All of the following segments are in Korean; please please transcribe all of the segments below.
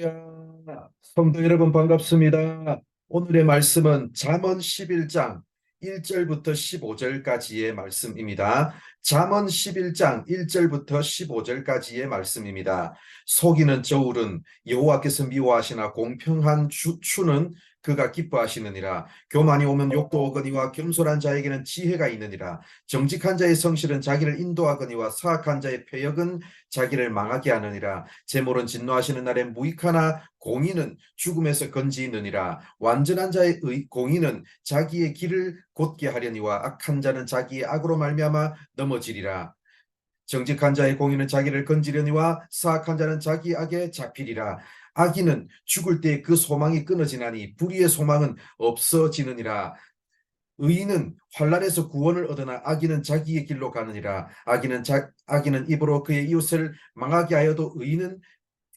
야, 성도 여러분 반갑습니다. 오늘의 말씀은 잠언 11장 1절부터 15절까지의 말씀입니다. 잠언 11장 1절부터 15절까지의 말씀입니다. 속이는 저울은 여호와께서 미워하시나 공평한 주, 추는 그가 기뻐하시느니라. 교만이 오면 욕도 오거니와 겸손한 자에게는 지혜가 있느니라. 정직한 자의 성실은 자기를 인도하거니와 사악한 자의 폐역은 자기를 망하게 하느니라. 재물은 진노하시는 날에 무익하나 공의는 죽음에서 건지느니라. 완전한 자의 의, 공의는 자기의 길을 곧게 하려니와 악한 자는 자기의 악으로 말미암아 넘어 지리라. 정직한 자의 공의는 자기를 건지려니와 사악한 자는 자기 악에 잡히리라. 악인은 죽을 때 그 소망이 끊어지나니 불의의 소망은 없어지느니라. 의인은 환란에서 구원을 얻으나 악인은 자기의 길로 가느니라. 악인은 자, 악인은 입으로 그의 이웃을 망하게 하여도 의인은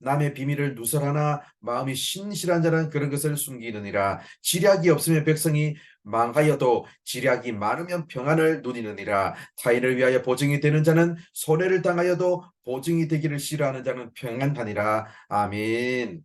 남의 비밀을 누설하나 마음이 신실한 자는 그런 것을 숨기느니라. 지략이 없으면 백성이 망하여도 지략이 많으면 평안을 누리느니라. 타인을 위하여 보증이 되는 자는 손해를 당하여도 보증이 되기를 싫어하는 자는 평안하니라. 아멘.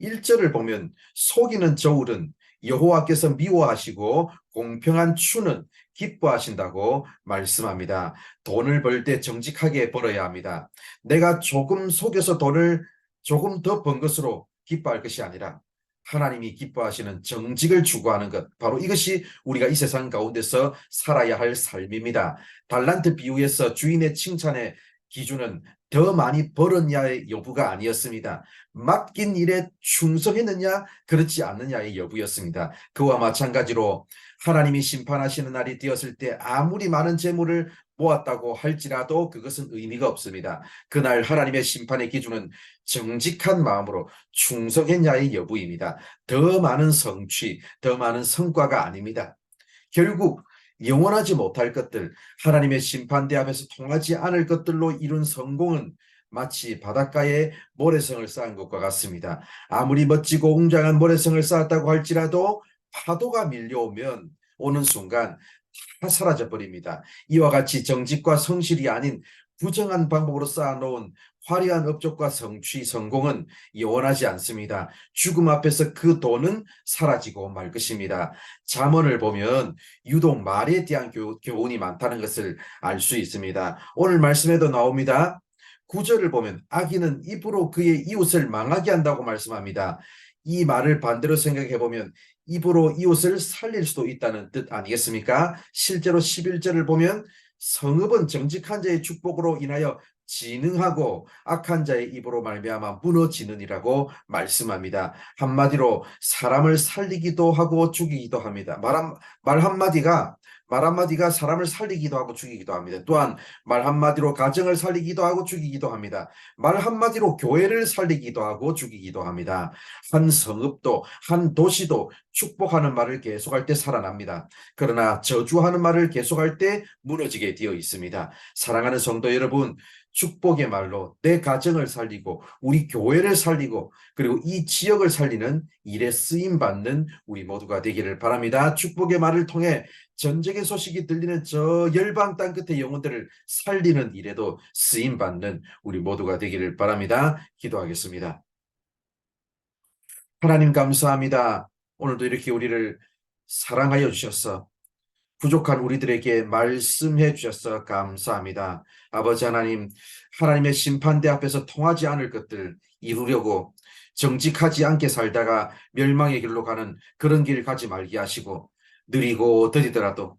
1절을 보면 속이는 저울은 여호와께서 미워하시고 공평한 추는 기뻐하신다고 말씀합니다. 돈을 벌 때 정직하게 벌어야 합니다. 내가 조금 속여서 돈을 조금 더 번 것으로 기뻐할 것이 아니라 하나님이 기뻐하시는 정직을 추구하는 것 바로 이것이 우리가 이 세상 가운데서 살아야 할 삶입니다. 달란트 비유에서 주인의 칭찬의 기준은 더 많이 벌었냐의 여부가 아니었습니다. 맡긴 일에 충성했느냐 그렇지 않느냐의 여부였습니다. 그와 마찬가지로 하나님이 심판하시는 날이 되었을 때 아무리 많은 재물을 모았다고 할지라도 그것은 의미가 없습니다. 그날 하나님의 심판의 기준은 정직한 마음으로 충성했냐의 여부입니다. 더 많은 성취, 더 많은 성과가 아닙니다. 결국 영원하지 못할 것들, 하나님의 심판대 앞에서 통하지 않을 것들로 이룬 성공은 마치 바닷가에 모래성을 쌓은 것과 같습니다. 아무리 멋지고 웅장한 모래성을 쌓았다고 할지라도 파도가 밀려오면 오는 순간 다 사라져 버립니다. 이와 같이 정직과 성실이 아닌 부정한 방법으로 쌓아놓은 화려한 업적과 성취, 성공은 영원하지 않습니다. 죽음 앞에서 그 돈은 사라지고 말 것입니다. 잠언을 보면 유독 말에 대한 교, 교훈이 많다는 것을 알 수 있습니다. 오늘 말씀에도 나옵니다. 구절을 보면 악인은 입으로 그의 이웃을 망하게 한다고 말씀합니다. 이 말을 반대로 생각해 보면 입으로 이웃을 살릴 수도 있다는 뜻 아니겠습니까? 실제로 11절을 보면 성읍은 정직한 자의 축복으로 인하여 진흥하고 악한 자의 입으로 말미암아 무너지느니라고 말씀합니다. 한마디로 사람을 살리기도 하고 죽이기도 합니다. 말, 한, 말 한마디가 말 한마디가 사람을 살리기도 하고 죽이기도 합니다. 또한 말 한마디로 가정을 살리기도 하고 죽이기도 합니다. 말 한마디로 교회를 살리기도 하고 죽이기도 합니다. 한 성읍도 한 도시도 축복하는 말을 계속할 때 살아납니다. 그러나 저주하는 말을 계속할 때 무너지게 되어 있습니다. 사랑하는 성도 여러분, 축복의 말로 내 가정을 살리고 우리 교회를 살리고 그리고 이 지역을 살리는 일에 쓰임 받는 우리 모두가 되기를 바랍니다. 축복의 말을 통해 전쟁의 소식이 들리는 저 열방 땅 끝의 영혼들을 살리는 일에도 쓰임 받는 우리 모두가 되기를 바랍니다. 기도하겠습니다. 하나님 감사합니다. 오늘도 이렇게 우리를 사랑하여 주셔서 부족한 우리들에게 말씀해 주셔서 감사합니다. 아버지 하나님, 하나님의 심판대 앞에서 통하지 않을 것들 이루려고 정직하지 않게 살다가 멸망의 길로 가는 그런 길 가지 말게 하시고 느리고 더디더라도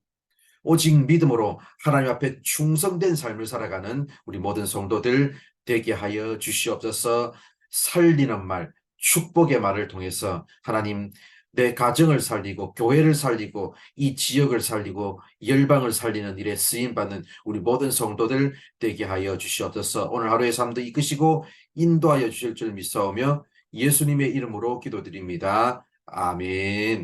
오직 믿음으로 하나님 앞에 충성된 삶을 살아가는 우리 모든 성도들 되게 하여 주시옵소서 살리는 말, 축복의 말을 통해서 하나님 내 가정을 살리고 교회를 살리고 이 지역을 살리고 열방을 살리는 일에 쓰임 받는 우리 모든 성도들 되게 하여 주시옵소서. 오늘 하루의 삶도 이끄시고 인도하여 주실 줄 믿사오며 예수님의 이름으로 기도드립니다. 아멘.